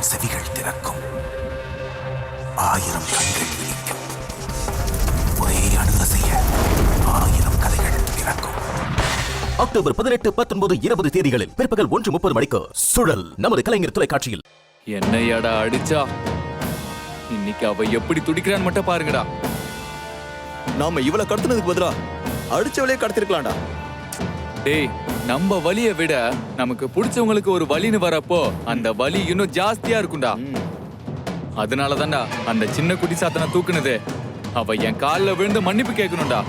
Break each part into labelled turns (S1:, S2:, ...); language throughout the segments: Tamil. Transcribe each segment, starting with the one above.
S1: ஆயிரம் செவிகள் திறக்கும் ஆயிரம் கண்கள் விழிக்கும் ஒரே அணுக செய்ய ஆயிரம் கதைகள் பிறக்கும்
S2: அக்டோபர் பதினெட்டு பத்தொன்பது இருபது தேதிகளில் பிற்பகல் ஒன்று முப்பது மணிக்கு சுழல் நமது கலைஞர் தொலைக்காட்சியில்.
S3: என்னையாடா அடிச்சா? இன்னைக்கு அவ எப்படி துடிக்கிறான்னு மட்டும் பாருங்கடா.
S4: நாம இவளை கடத்துனதுக்கு பதிலா அடிச்சவளே கடத்திருக்கலாம்டா.
S3: டேய் நம்ம வலியை விட நமக்கு பிடிச்சவங்களுக்கு ஒரு வலின்னு வரப்போ அந்த வலி இன்னும் ஜாஸ்தியா இருக்கும்டா. அதனால தான்டா அந்த சின்ன குட்டி சாத்தனை தூக்குனது. அவ என் கால்ல விழுந்து மன்னிப்பு கேட்கணும்டா.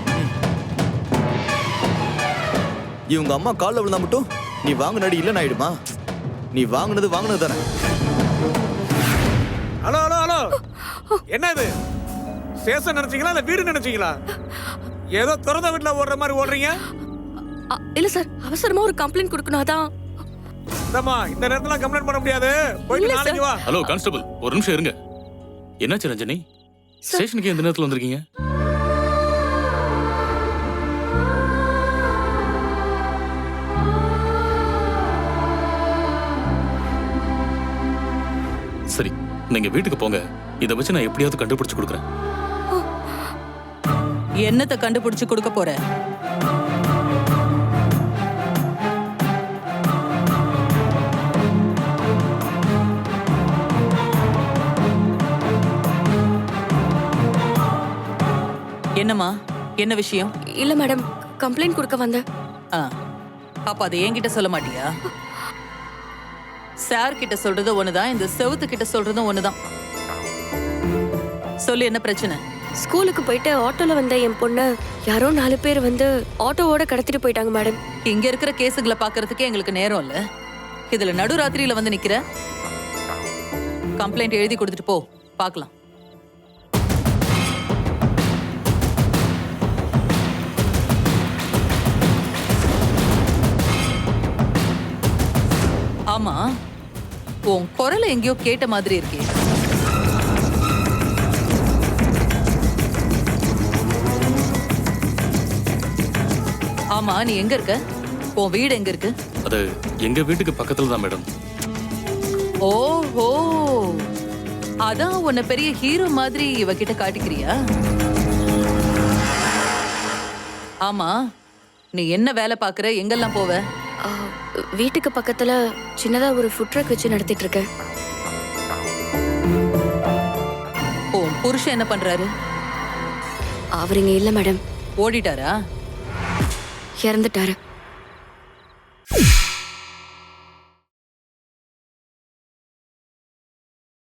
S4: இவங்க அம்மா கால்ல விழுந்தா மட்டும் நீ வாங்கின அடி இல்லைன்னு ஆயிடுமா? நீ வாங்கினது வாங்கினது தானே.
S5: Hello hello hello. என்ன இது ஸ்டேஷன் நினைச்சீங்களா? இல்ல வீடு நினைச்சீங்களா? ஏதோ திறந்த வீட்டுல ஓடுற மாதிரி ஓடுறீங்க?
S6: இல்ல சார் அவசரமா ஒரு கம்ப்ளைண்ட் கொடுக்கணும் அதான்.
S5: இந்தம்மா இந்த நேரத்துல கம்ப்ளைண்ட் பண்ண முடியாது. போயிட்டு நாளைக்கு வா.
S7: ஹலோ கான்ஸ்டபிள் ஒரு நிமிஷம் இருங்க. என்னாச்சு ரஞ்சனி? ஸ்டேஷனுக்கு எந்த நேரத்துல வந்திருக்கீங்க? சரி நீங்க வீட்டுக்கு போங்க. இதை வச்சு நான் எப்படியாவது கண்டுபிடிச்சு கொடுக்குறேன்.
S8: என்னத்தை கண்டுபிடிச்சு கொடுக்க போற? என்னம்மா? என்ன விஷயம்?
S6: இல்ல மேடம் கம்ப்ளைண்ட் கொடுக்க வந்தேன்.
S8: ஆ. அப்ப அதை என்கிட்ட சொல்ல மாட்டியா? சார் கிட்ட சொல்றது ஒண்ணுதான் இந்த செவுத்து கிட்ட சொல்றதும் ஒண்ணுதான். சொல்லு என்ன பிரச்சனை?
S6: ஸ்கூலுக்கு போயிட்டு ஆட்டோல வந்த என் பொண்ணு யாரோ நாலு பேர் வந்து ஆட்டோவோட கடத்திட்டு போயிட்டாங்க மேடம்.
S8: இங்க இருக்கிற கேஸுகளை பாக்குறதுக்கே எங்களுக்கு நேரம் இல்ல. இதுல நடுராத்திரியில வந்து நிக்கிற. கம்ப்ளைண்ட் எழுதி கொடுத்துட்டு போ பார்க்கலாம். ஆமா. உன் குரலை எங்கேயோ கேட்ட மாதிரி இருக்கே. ஆமா நீ எங்க இருக்க? உன் வீடு எங்க இருக்கு?
S7: அது எங்க வீட்டுக்கு பக்கத்துல தான் மேடம்.
S8: ஓஹோ. அதான் உன்னை பெரிய ஹீரோ மாதிரி இவகிட்ட காட்டிக்கிறியா? ஆமா நீ என்ன வேலை பாக்குற எங்கெல்லாம் போவ?
S6: வீட்டுக்கு பக்கத்துல சின்னதா ஒரு ஃபுட் ட்ரக் வச்சு நடத்திட்டு இருக்கேன்
S8: உன் புருஷன் என்ன பண்றாரு?
S6: அவர் இங்க இல்ல மேடம்.
S8: ஓடிட்டாரா?
S6: இறந்துட்டாரு.